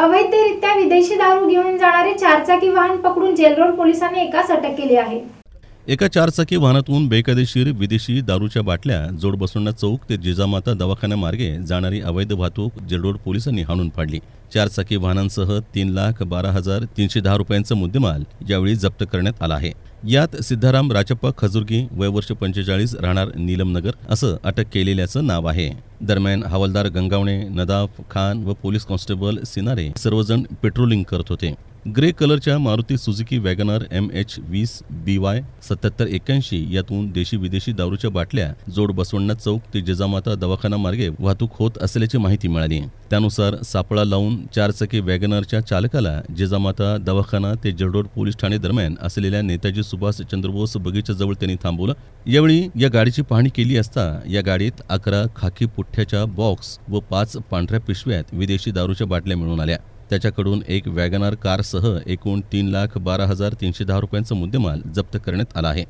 अवैधरित्या विदेशी दारू घेऊन जाणारे चारचाकी वाहन पकडून जेलरोड पोलिसांनी एकास अटक केली आहे. एका चारचाकी वाहनातून बेकायदेशीर विदेशी दारूच्या बाटल्या जोड बसवण्या चौक ते जिजामाता दवाखान्यामार्गे जाणारी अवैध वाहतूक जेडोड पोलिसांनी हाणून पाडली चारचाकी वाहनांसह तीन लाख बारा हजार तीनशे दहा रुपयांचा मुद्देमाल यावेळी जप्त करण्यात आला आहे. यात सिद्धाराम राजप्पा खजुर्गी वयवर्ष पंचेचाळीस राहणार नीलमनगर असं अटक केलेल्याचं नाव आहे. दरम्यान हवालदार गंगावणे नदाफ खान व पोलीस कॉन्स्टेबल सिनारे सर्वजण पेट्रोलिंग करत होते. ग्रे कलरच्या Maruti Suzuki WagonR M H वीस बी वाय सत्याहत्तर एक्क्याऐंशी यातून देशी विदेशी दारूच्या बाटल्या जोड बसवण्या चौक ते जिजामाता दवाखाना मार्गे वाहतूक होत असल्याची माहिती मिळाली. त्यानुसार सापळा लावून चारचाकी वॅगनरच्या चालकाला जिजामाता दवाखाना ते जळरोड पोलीस ठाणे दरम्यान असलेल्या नेताजी सुभाष चंद्रबोस बगीच्याजवळ त्यांनी थांबवलं. यावेळी या गाडीची पाहणी केली असता या गाडीत अकरा खाकी पुठ्ठ्याच्या बॉक्स व पाच पांढऱ्या पिशव्यात विदेशी दारूच्या बाटल्या मिळून आल्या. त्याच्याकडून एक वॅगनार कारसह एकूण तीन लाख बारा हजार तीनशे दहा रुपयांचा मुद्देमाल जप्त करण्यात आला आहे.